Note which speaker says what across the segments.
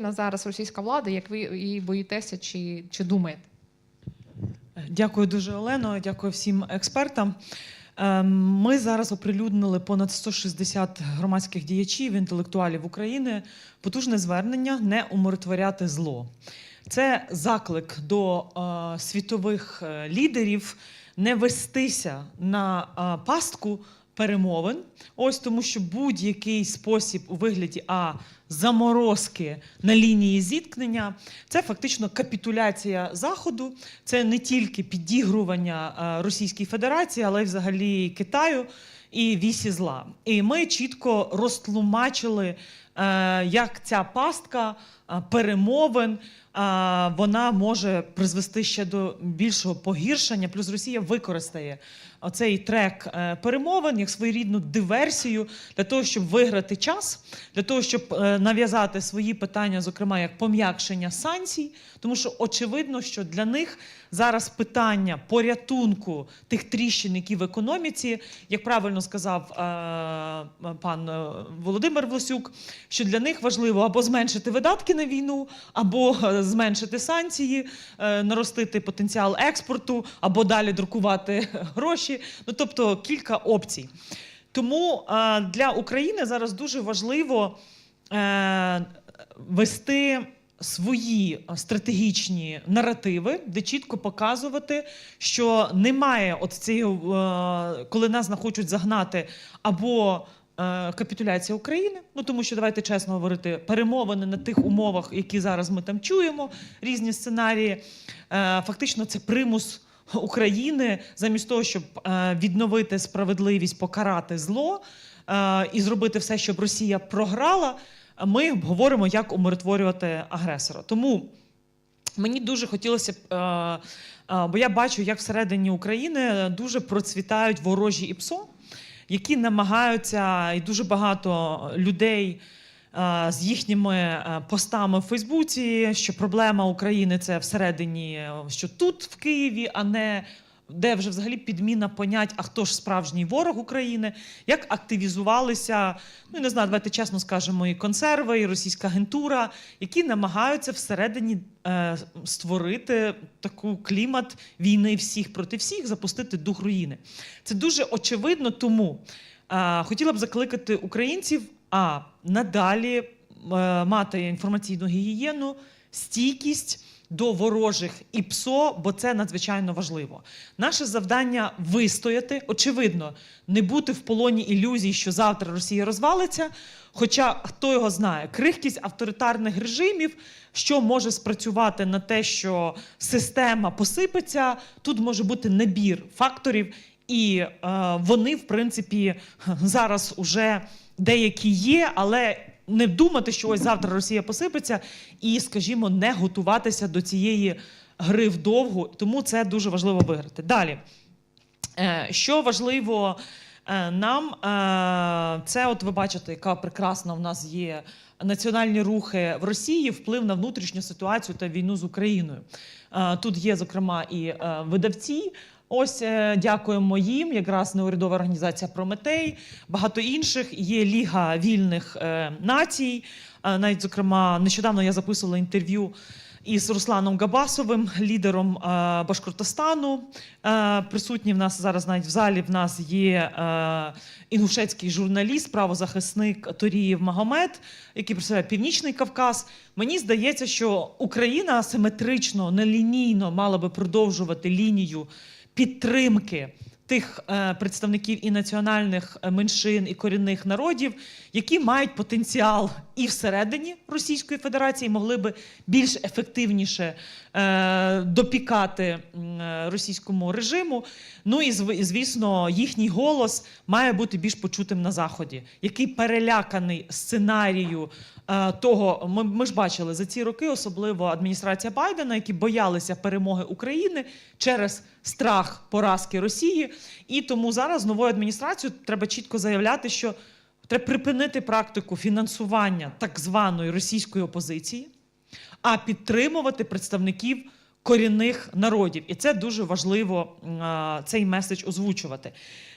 Speaker 1: на зараз російська влада, як ви її боїтеся чи, чи думаєте?
Speaker 2: Дякую дуже, Олено. Дякую всім експертам. Ем, Ми зараз оприлюднили понад 160 громадських діячів, інтелектуалів України. Потужне звернення не умиротворяти зло. Це заклик до е, світових е, лідерів не вестися на е, пастку перемовин. Ось тому, що будь-який спосіб у вигляді а заморозки на лінії зіткнення це фактично капітуляція заходу. Це не тільки підігрування е, Російській Федерації, але й взагалі Китаю і вісі зла. І ми чітко розтлумачили, е, як ця пастка е, перемовин. Вона може призвести ще до більшого погіршення. Плюс Росія використає оцей трек е, перемовин як своєрідну диверсію для того, щоб виграти час, для того, щоб е, нав'язати свої питання, зокрема як пом'якшення санкцій, тому що очевидно, що для них зараз питання порятунку тих тріщин, які в економіці, як правильно сказав е, пан Володимир Власюк, що для них важливо або зменшити видатки на війну, або зменшити санкції, е, наростити потенціал експорту, або далі друкувати гроші. Ну тобто кілька опцій. Тому е, для України зараз дуже важливо е, вести свої стратегічні наративи, де чітко показувати, що немає от цієї, коли нас хочуть загнати або капітуляція України, ну тому що давайте чесно говорити, перемовини на тих умовах, які зараз ми там чуємо, різні сценарії. Е, Фактично, це примус України замість того, щоб е, відновити справедливість, покарати зло е, і зробити все, щоб Росія програла. Ми говоримо, як умиротворювати агресора. Тому мені дуже хотілося б, е, е, бо я бачу, як всередині України дуже процвітають ворожі ІПСО, які намагаються, і дуже багато людей е, з їхніми е, постами в Фейсбуці, що проблема України це всередині, е, що тут, в Києві, а не де вже взагалі підміна понять, а хто ж справжній ворог України, як активізувалися, ну не знаю, давайте чесно скажемо, і консерви, і російська агентура, які намагаються всередині е, створити таку клімат війни всіх проти всіх, запустити дух руїни. Це дуже очевидно, тому е, хотіла б закликати українців а надалі е, мати інформаційну гігієну, стійкість до ворожих і ПСО, бо це надзвичайно важливо. Наше завдання вистояти, очевидно, не бути в полоні ілюзій, що завтра Росія розвалиться. Хоча хто його знає, крихкість авторитарних режимів, що може спрацювати на те, що система посипеться, тут може бути набір факторів, і е, вони, в принципі, зараз уже деякі є, але не думати, що ось завтра Росія посипеться, і, скажімо, не готуватися до цієї гри вдовгу. Тому це дуже важливо виграти. Далі, Е, що важливо е, нам, е, це от ви бачите, яка прекрасна в нас є національні рухи в Росії, вплив на внутрішню ситуацію та війну з Україною. Тут є, зокрема, і видавці. Ось е, дякуємо їм. Якраз неурядова організація Прометей, багато інших. Є Ліга вільних е, націй. Е, Навіть зокрема, нещодавно я записувала інтерв'ю із Русланом Габасовим, лідером Башкортостану. Присутній в нас зараз навіть в залі. В нас є інгушецький журналіст, правозахисник Торіїв Магомед, який представляє Північний Кавказ. Мені здається, що Україна асиметрично, нелінійно мала би продовжувати лінію підтримки тих е, представників і національних е, меншин, і корінних народів, які мають потенціал і всередині Російської Федерації, могли би більш ефективніше е, допікати російському режиму. Ну і звісно, їхній голос має бути більш почутим на заході, який переляканий сценарію того. Ми, ми ж бачили за ці роки, особливо адміністрація Байдена, які боялися перемоги України через страх поразки Росії. І тому зараз новою адміністрацією треба чітко заявляти, що треба припинити практику фінансування так званої російської опозиції, а підтримувати представників корінних народів. І це дуже важливо цей меседж озвучувати.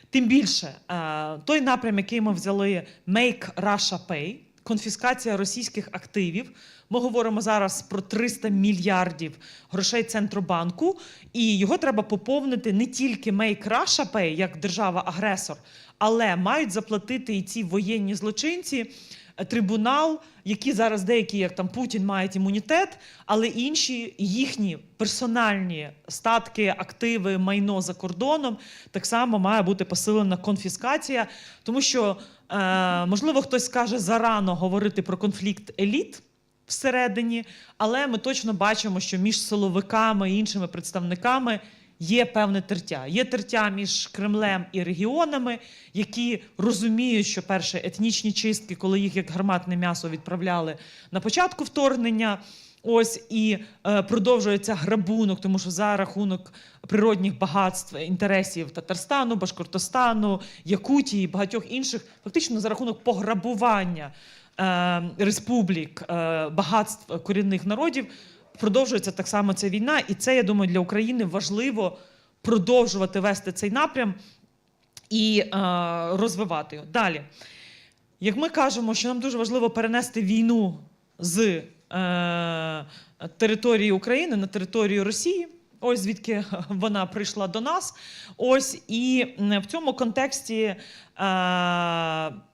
Speaker 2: Тим більше, е, той напрям, який ми взяли Make Russia Pay, конфіскація російських активів. Ми говоримо зараз про 300 мільярдів грошей Центробанку, і його треба поповнити не тільки Make Russia Pay, як держава-агресор, але мають заплатити і ці воєнні злочинці. Трибунал, які зараз деякі, як там Путін, мають імунітет, але інші їхні персональні статки, активи, майно за кордоном так само має бути посилена конфіскація, тому що е, можливо хтось скаже зарано говорити про конфлікт еліт всередині, але ми точно бачимо, що між силовиками і іншими представниками є певне тертя. Є тертя між Кремлем і регіонами, які розуміють, що перше етнічні чистки, коли їх як гарматне м'ясо відправляли на початку вторгнення. Ось і е, продовжується грабунок, тому що за рахунок природних багатств інтересів Татарстану, Башкортостану, Якутії, багатьох інших, фактично за рахунок пограбування е, республік, е, багатств корінних народів, продовжується так само ця війна. І це, я думаю, для України важливо продовжувати вести цей напрям і е, розвивати його. Далі. Як ми кажемо, що нам дуже важливо перенести війну з е, території України на територію Росії. Ось звідки вона прийшла до нас. Ось і в цьому контексті е,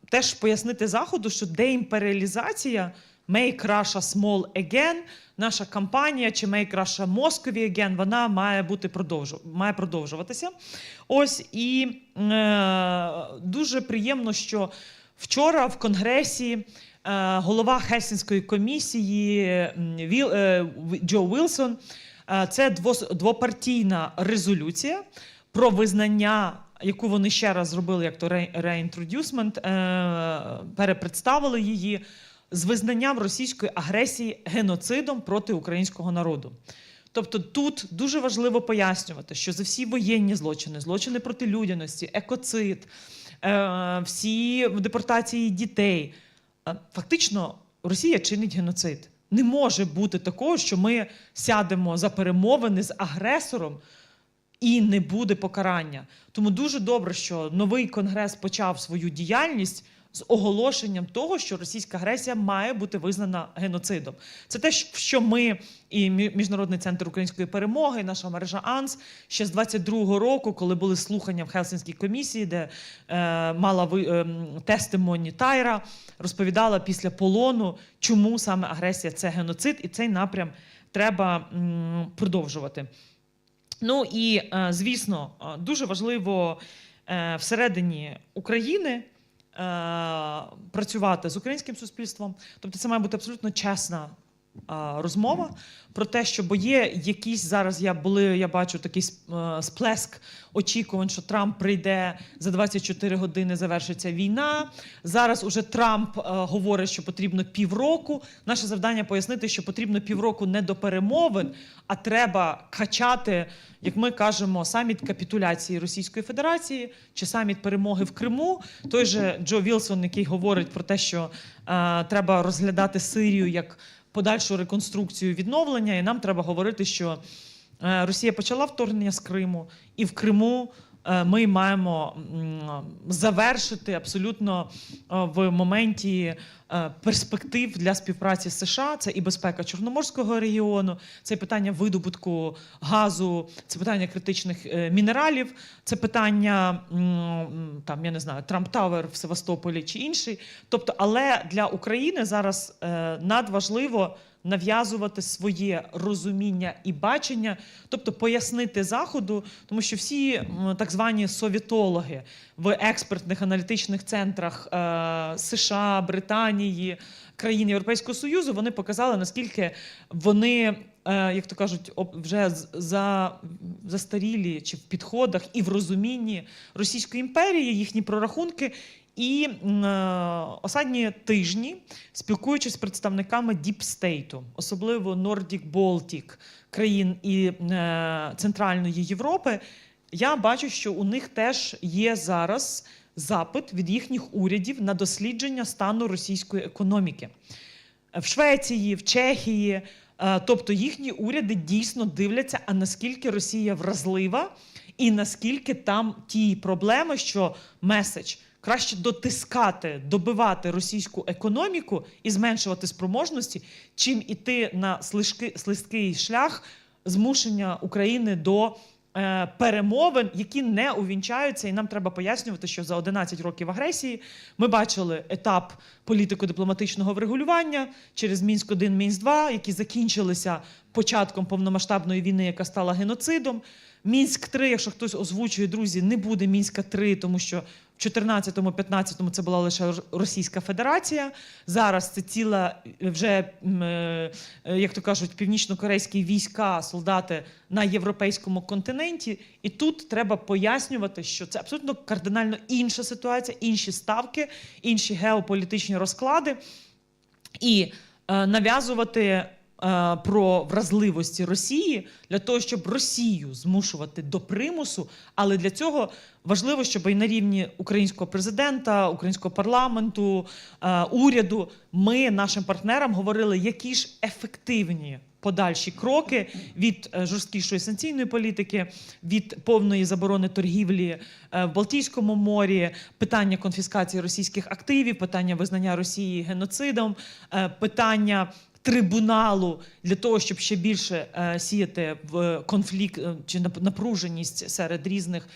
Speaker 2: теж пояснити заходу, що деімперіалізація Make Russia Small Again, наша кампанія чи Make Russia Again, вона має бути продовжу, має продовжуватися. Ось і е, дуже приємно, що вчора в Конгресі е, голова Хельсінської комісії е, Джо Вілсон. е, Це двопартійна резолюція про визнання, яку вони ще раз зробили, як то реінтродюсмент, перепредставили її з визнанням російської агресії геноцидом проти українського народу. Тобто тут дуже важливо пояснювати, що за всі воєнні злочини, злочини проти людяності, екоцид, е, всі депортації дітей, е, фактично Росія чинить геноцид. Не може бути такого, що ми сядемо за перемовини з агресором і не буде покарання. Тому дуже добре, що новий конгрес почав свою діяльність з оголошенням того, що російська агресія має бути визнана геноцидом. Це те, що ми і Міжнародний центр української перемоги, і наша мережа АНС ще з 22-го року, коли були слухання в Хелсинській комісії, де е, мала ви, е, тестимоні Тайра, розповідала після полону, чому саме агресія це геноцид, і цей напрям треба м, продовжувати. Ну і е, звісно, е, дуже важливо е, всередині України працювати з українським суспільством. Тобто, це має бути абсолютно чесна е, розмова про те, що бо є якісь зараз. Я були, я бачу такий е, сплеск очікувань, що Трамп прийде за 24 години, завершиться війна. Зараз уже Трамп е, говорить, що потрібно півроку. Наше завдання пояснити, що потрібно півроку не до перемовин, а треба качати, як ми кажемо, саміт капітуляції Російської Федерації чи саміт перемоги в Криму. Той же Джо Вілсон, який говорить про те, що е, треба розглядати Сирію як подальшу реконструкцію відновлення, і нам треба говорити, що е, Росія почала вторгнення з Криму, і в Криму. Е, Ми маємо завершити абсолютно е, в моменті е, перспектив для співпраці з США. Це і безпека Чорноморського регіону, це питання видобутку газу, це питання критичних мінералів, це питання там, я не знаю, Трамп Тавер в Севастополі чи інший. Тобто, але для України зараз надважливо нав'язувати своє розуміння і бачення, тобто пояснити заходу, тому що всі так звані совітологи в експертних аналітичних центрах е, США, Британії, країн Європейського Союзу, вони показали наскільки вони. е, Як то кажуть, вже за застарілі чи в підходах і в розумінні Російської імперії, їхні прорахунки, і е, останні тижні, спілкуючись з представниками діпстейту, особливо Nordic Baltic країн і е, Центральної Європи, я бачу, що у них теж є зараз запит від їхніх урядів на дослідження стану російської економіки. В Швеції, в Чехії, е, тобто їхні уряди дійсно дивляться, а наскільки Росія вразлива, і наскільки там ті проблеми, що меседж краще дотискати, добивати російську економіку і зменшувати спроможності, чим іти на слизький, слизький шлях змушення України до е, перемовин, які не увінчаються, і нам треба пояснювати, що за 11 років агресії ми бачили етап політико-дипломатичного врегулювання через мінськ 1 мінськ 2 які закінчилися початком повномасштабної війни, яка стала геноцидом. Мінськ 3 якщо хтось озвучує, друзі, не буде Мінська 3 тому що в 14-15 це була лише Російська Федерація. Зараз це ціла вже, е, е, як то кажуть, північно-корейські війська, солдати на європейському континенті. І тут треба пояснювати, що це абсолютно кардинально інша ситуація, інші ставки, інші геополітичні розклади. І е, нав'язувати про вразливості Росії для того, щоб Росію змушувати до примусу. Але для цього важливо, щоб і на рівні українського президента, українського парламенту, е, уряду ми нашим партнерам говорили, які ж ефективні. Подальші кроки від е, жорсткішої санкційної політики, від повної заборони торгівлі е, в Балтійському морі, питання конфіскації російських активів, питання визнання Росії геноцидом, е, питання трибуналу для того, щоб ще більше е, сіяти в конфлікт е, чи напруженість серед різних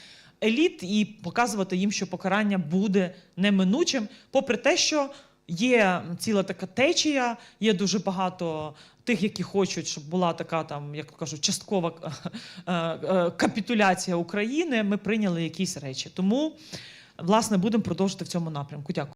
Speaker 2: еліт і показувати їм, що покарання буде неминучим, попри те, що є ціла така течія, є дуже багато тих, які хочуть, щоб була така там, як кажуть, часткова е, капітуляція України. Ми прийняли якісь речі. Тому, власне, будемо продовжити в цьому напрямку. Дякую.